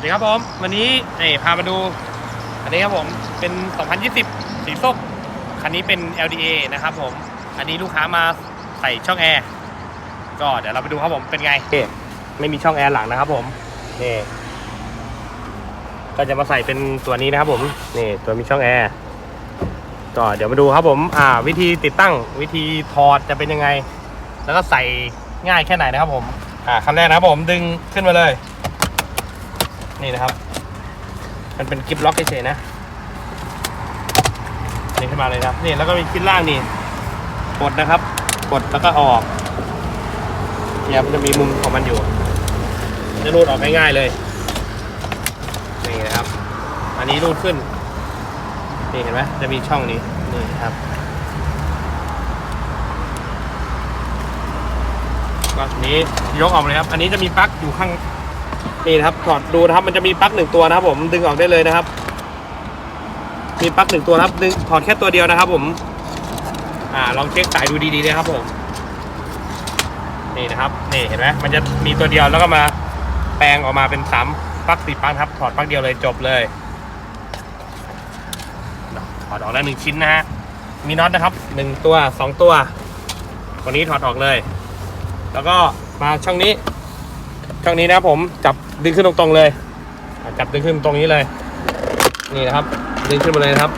สวัสดีครับผมวันนี้นี่พามาดูอันนี้ครับผมเป็น 2020 สีส้มคันนี้เป็น LDA นะครับผม อันนี้ลูกค้ามาใส่ช่องแอร์ก็เดี๋ยวเราไปดูครับผมเป็นไงไม่มีช่องแอร์หลังนะครับผมนี่ก็จะมาใส่เป็นตัวนี้นะครับผมนี่ตัวมีช่องแอร์ก็เดี๋ยวมาดูครับผมอ่า วิธีติดตั้งวิธีถอดจะเป็นยังไง แล้วก็ใส่ง่ายแค่ไหนนะครับผมอ่าคำแรกนะครับผมดึงขึ้นมาเลย นี่นะครับ มันเป็นกิฟล็อกเฉยๆนะนี่ขึ้นมาเลยครับ นี่แล้วก็มีชิ้นล่างนี่กดนะครับ กดแล้วก็ออกเนี่ยมันจะมีมุมของมันอยู่ จะรูดออกง่ายๆเลย นี่นะครับ อันนี้รูดขึ้น นี่เห็นไหมจะมีช่องนี้ นี่ครับก็อันนี้ยกออกเลยครับ อันนี้จะมีปลั๊กอยู่ข้าง นี่นะครับถอดดูนะครับมันจะมีปลั๊กหนึ่งตัวนะครับ ผมดึงออกได้เลยนะครับ มีปลั๊กหนึ่งตัวครับดึงถอดแค่ตัวเดียวนะครับ ผม อ่าลองเช็คสายดูดีๆนะครับ ผม นี่นะครับนี่เห็นไหมมันจะมีตัวเดียวแล้วก็มาแปลงออกมาเป็นสามปลั๊กสี่ปลั๊กครับถอดปลั๊กเดียวเลยจบเลยถอดออกแล้วหนึ่งชิ้นนะฮะมีน็อตนะครับหนึ่งตัวสองตัวตัวนี้ถอดออกเลย แล้วก็มาช่องนี้ช่องนี้นะผมจับ ดึงขึ้นตรงๆเลยจับดึงขึ้นตรงนี้เลย นี่นะครับ ดึงขึ้นมาเลยครับ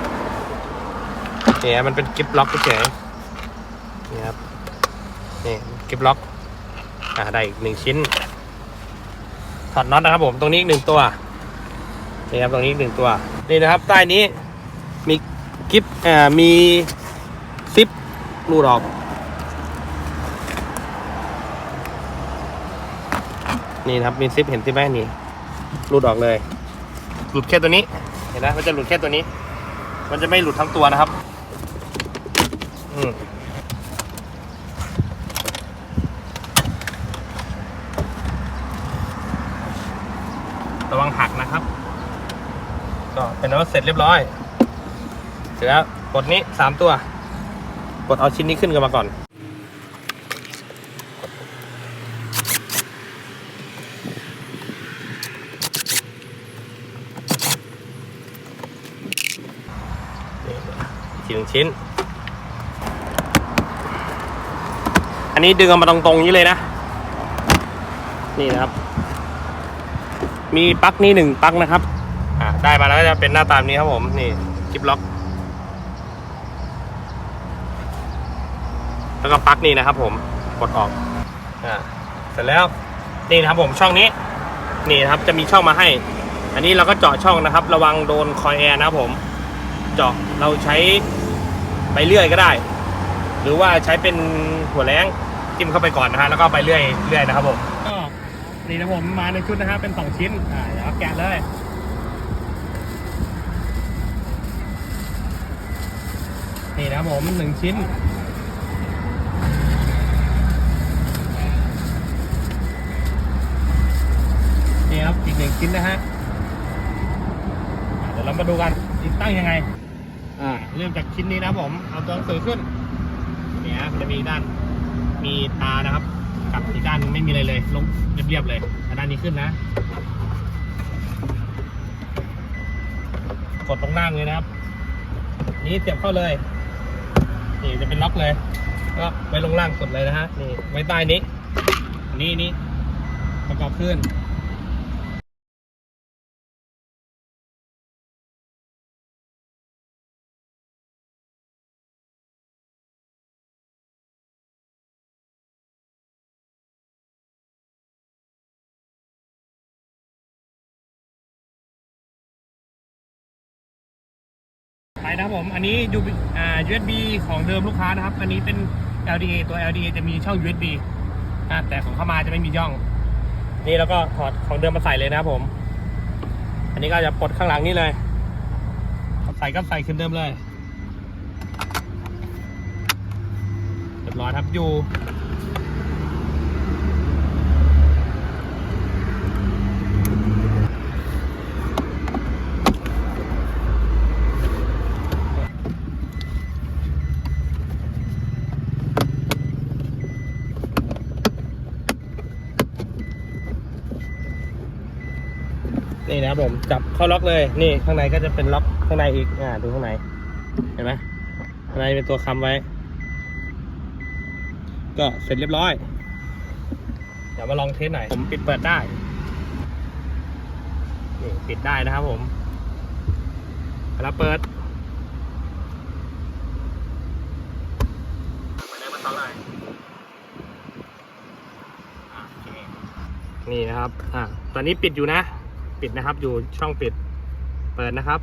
เนี่ยมันเป็นกิฟล็อกเฉยนี่ครับนี่กิฟล็อกอ่าได้อีกหนึ่งชิ้นถอดน็อตนะครับผมตรงนี้อีกหนึ่งตัวนี่ครับตรงนี้อีกหนึ่งตัวนี่นะครับ ใต้นี้มีกิฟอ่ามีซิปรูดออก นี่นะครับมีซิปเห็นซิปไหมนี่หลุดออกเลย หลุดแค่ตัวนี้ เห็นไหมมันจะหลุดแค่ตัวนี้ มันจะไม่หลุดทั้งตัวนะครับ อืมระวังหักนะครับ ก็เป็นว่าเสร็จเรียบร้อย เสร็จแล้วกดนี้สามตัว กดเอาชิ้นนี้ขึ้นกันมาก่อน ชิ้นหนึ่ งชิ้น อันนี้ดึงออกมาตรงๆนี้เลยนะ นี่นะครับ มีปลั๊กนี่หนึ่งปลั๊กนะครับ อ่าได้มาแล้วก็จะเป็นหน้าตามนี้ครับผมนี่คลิปล็อก แล้วก็ปลั๊กนี่นะครับ ผมกดออกอ่าเสร็จแล้วนี่นะครับผมช่องนี้ นี่นะครับจะมีช่องมาให้ อันนี้เราก็เจาะช่องนะครับ ระวังโดนคอยแอร์นะครับผม เจาะเราใช้ ใบเลื่อยก็ได้ หรือว่าใช้เป็นหัวแรงจิ้มเข้าไปก่อนนะฮะแล้วก็ไปเลื่อยเลื่อยนะครับผมก็นี่นะผมมาในชุดนะฮะเป็นสองชิ้นอ่าเดี๋ยวเอาแกะเลยนี่นะผมหนึ่งชิ้นนี่ครับอีกหนึ่งชิ้นนะฮะเดี๋ยวเรามาดูกันติดตั้งยังไง อ่าเริ่มจากชิ้นนี้นะครับผม เอาตัวหนังสือขึ้น เนี่ยมันจะมีด้าน มีตานะครับ กับอีกด้านนึงไม่มีอะไรเลย ลงเรียบๆเลยเอาด้านนี้ขึ้นนะ กดตรงล่างเลยนะครับ นี่เสียบเข้าเลย นี่จะเป็นล็อกเลย ก็ไว้ลงล่างสุดเลยนะฮะ นี่ไว้ใต้นี้ นี่นี่ประกอบขึ้น นะครับผม อันนี้ U อ่า USB ของเดิมลูกค้านะครับ อันนี้เป็น LDA ตัว LDA จะมีช่อง USB อะแต่ของเข้ามาจะไม่มีช่อง นี่แล้วก็ถอดของเดิมมาใส่เลยนะครับผม อันนี้ก็จะปลดข้างหลังนี่เลย ใส่ก็ใส่ขึ้นเดิมเลย เรียบร้อยครับอยู่ นี่นะครับผมจับเข้าล็อกเลยนี่ข้างในก็จะเป็นล็อกข้างในอีกอ่าดูข้างในเห็นไหมข้างในเป็นตัวคำไว้ ก็เสร็จเรียบร้อย เดี๋ยวมาลองเทสหน่อยผมปิดเปิดได้นี่ปิดได้นะครับผมเวลาเปิดไปได้มาเท่าไหร่อะโอเคนี่นะครับ อ่า ตอนนี้ปิดอยู่นะ ปิดนะครับ อยู่ช่องปิด เปิดนะครับ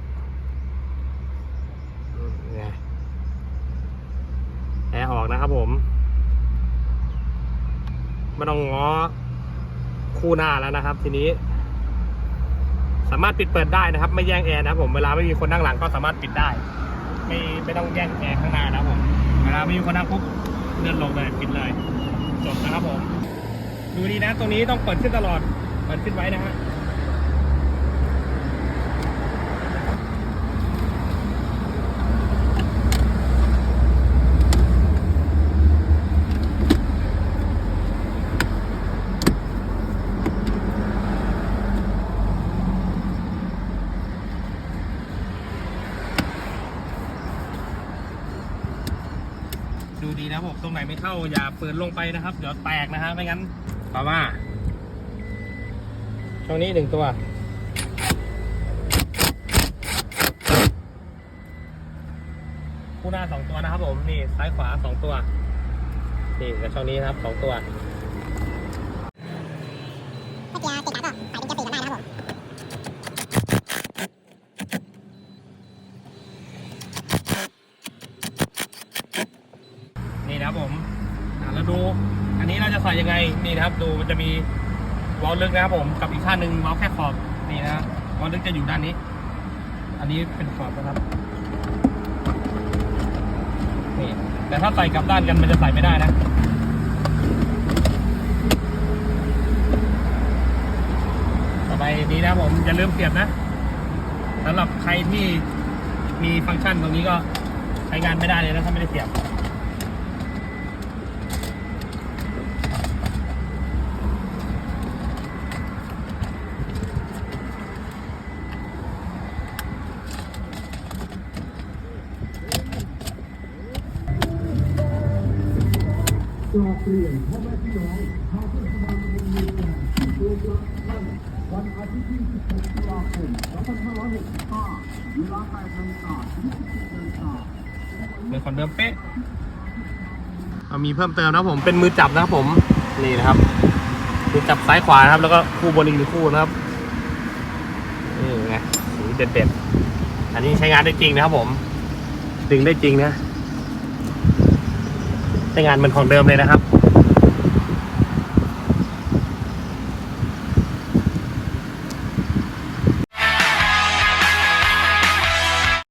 แอร์ออกนะครับผมไม่ต้องง้อคู่หน้าแล้วนะครับ ทีนี้ สามารถปิดเปิดได้นะครับ ไม่แย่งแอร์นะผมเวลาไม่มีคนนั่งหลังก็สามารถปิดได้ ไม่ไม่ต้องแย่งแอร์ข้างหน้านะครับผมเวลาไม่มีคนนั่งปุ๊บเลื่อนลงเลยปิดเลยจบนะครับผม ดูดีนะ ตรงนี้ต้องเปิดขึ้นตลอด เปิดขึ้นไว้นะฮะ ดูดีนะผมตรงไหนไม่เข้าอย่าเปิดลงไปนะครับ เดี๋ยวแตกนะฮะไม่งั้นปาว่าช่องนี้หนึ่งตัว คู่หน้าสองตัวนะครับผมนี่ซ้ายขวาสองตัวนี่กับช่องนี้นะครับสองตัว ถ้าเกียร์ติดแล้วก็ใส่เป็นเกียร์สี่กันได้นะครับผม นี่นะครับผมอะแล้วดูะยังไงนี่นะครับ ดูมันจะมีวอลลึกนะครับผมกับอีกข้างหนึ่งวอลแค่ขอบนี่นะวอลลึกจะอยู่ด้านนี้ อันนี้เป็นขอบนะครับนี่แต่ถ้าใส่กลับด้านกันมันจะใส่ไม่ได้นะต่อไปนี้นะผมอย่าลืมเสียบนะสำหรับใครที่มีฟังก์ชันตรงนี้ก็ใช้งานไม่ได้เลยนะถ้าไม่ได้เสียบ กราบเรียนพ่อแม่พี่น้องชาวเทศบาลตำบลเมืองแก่นโดยกระทั่งวันอาทิตย์ที่16ตุลาคม2565เวลา8นาฬิกาถึง17นาฬิกาเหมือนของเดิมเป๊ะเอามีเพิ่มเติมนะผมเป็นมือจับนะครับผมนี่นะครับมือจับซ้ายขวานะครับ แล้วก็คู่บนอีกหนึ่งคู่นะครับนี่ไงสีเด็ดๆอันนี้ใช้งานได้จริงนะครับผมดึงได้จริงนะ ใช้งานเหมือนของเดิมเลยนะครับ